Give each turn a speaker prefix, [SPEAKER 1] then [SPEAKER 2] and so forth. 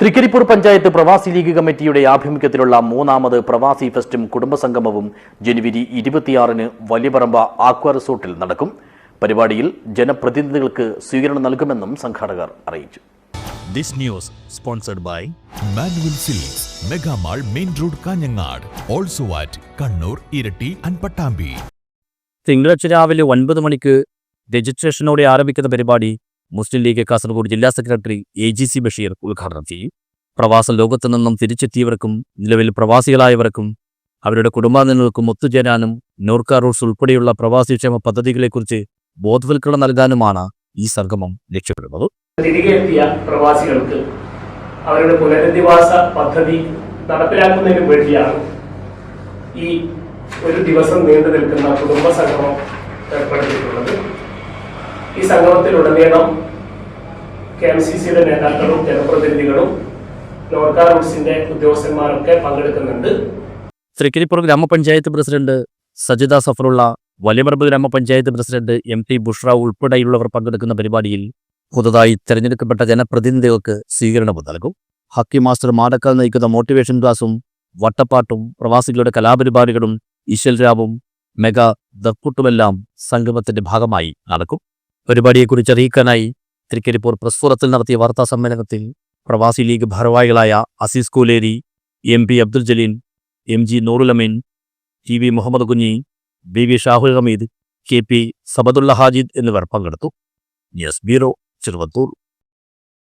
[SPEAKER 1] തൃക്കരിപ്പൂർ പഞ്ചായത്ത് പ്രവാസി ലീഗ് കമ്മിറ്റിയുടെ ആഭിമുഖ്യത്തിലുള്ള മൂന്നാമത് പ്രവാസി ഫെസ്റ്റും കുടുംബസംഗമവും ജനുവരി ഇരുപത്തിയാറിന് വലിയപറമ്പ ആക്വ റിസോർട്ടിൽ നടക്കും. പരിപാടിയിൽ ജനപ്രതിനിധികൾക്ക് സ്വീകരണം നൽകുമെന്നും സംഘാടകർ അറിയിച്ചു.
[SPEAKER 2] This news sponsored by
[SPEAKER 3] Manuel silks mega mall main road Kanhangad also at Kannur Iritty and Pattambi
[SPEAKER 4] തിങ്കളാഴ്ച രാവിലെ ഒൻപത് മണിക്ക് രജിസ്ട്രേഷനോടെ ആരംഭിക്കുന്ന പരിപാടി മുസ്ലിം ലീഗ് കാസർഗോഡ് ജില്ലാ secretary A G C Basheer ഉദ്ഘാടനം ചെയ്യും. പ്രവാസ ലോകത്തു നിന്നും തിരിച്ചെത്തിയവർക്കും നിലവിൽ പ്രവാസികളായവർക്കും അവരുടെ കുടുംബാംഗങ്ങൾക്കും ഒത്തുചേരാനും നോർക്ക റൂട്ട്സ് ഉൾപ്പെടെയുള്ള പ്രവാസി പ്രവാസിക്ഷേമ പദ്ധതികളെക്കുറിച്ച് ബോധവൽക്കരണം നൽകാനുമാണ് ഈ സംഗമം ലക്ഷ്യപ്പെടുന്നത്
[SPEAKER 5] തിരികെ എത്തിയ പ്രവാസികൾക്ക് അവരുടെ പുനരധിവാസ പദ്ധതി നടപ്പിലാക്കുന്നതിന് വേണ്ടിയാണ് ഈ ഒരു ദിവസം നീണ്ടു നിൽക്കുന്ന കുടുംബ സംഗമം ഏർപ്പെടുത്തിയിട്ടുള്ളത്. ഈ സംഗമത്തിലുടനീളം കെ എം സി സിയുടെ നേതാക്കളും ജനപ്രതിനിധികളും നോർക്ക റൂട്ട്സിന്റെ ഉദ്യോഗസ്ഥന്മാരൊക്കെ പങ്കെടുക്കുന്നുണ്ട്.
[SPEAKER 4] തൃക്കരിപ്പുറം ഗ്രാമപഞ്ചായത്ത് പ്രസിഡന്റ് സജിത സഫറുള്ള വലിയപറമ്പ് ഗ്രാമപഞ്ചായത്ത് പ്രസിഡന്റ് എം ടി ബുഷ്ര ഉൾപ്പെടെയുള്ളവർ പങ്കെടുക്കുന്ന പരിപാടിയിൽ പുതുതായി തെരഞ്ഞെടുക്കപ്പെട്ട ജനപ്രതിനിധികൾക്ക് സ്വീകരണവും നൽകും. ഹക്കി മാസ്റ്റർ മാടക്കാൽ നയിക്കുന്ന മോട്ടിവേഷൻ ക്ലാസും വട്ടപ്പാട്ടും പ്രവാസികളുടെ കലാപരിപാടികളും ഈശ്വൽരാവും മെഗാ ദക്കുട്ടുമെല്ലാം സംഗമത്തിന്റെ ഭാഗമായി നടക്കും. പരിപാടിയെക്കുറിച്ച് അറിയിക്കാനായി തൃക്കരിപ്പൂർ പ്രസ് ഫോറത്തിൽ നടത്തിയ വാർത്താ സമ്മേളനത്തിൽ പ്രവാസി ലീഗ് ഭാരവാഹികളായ Azeez Kooleri M P Abdul Jaleen M G Noorulameen T V Muhammad Kunhi B V Shahul Hameed K P Sabadulla Hajid എന്നിവർ പങ്കെടുത്തു. News bureau Cheruvathur.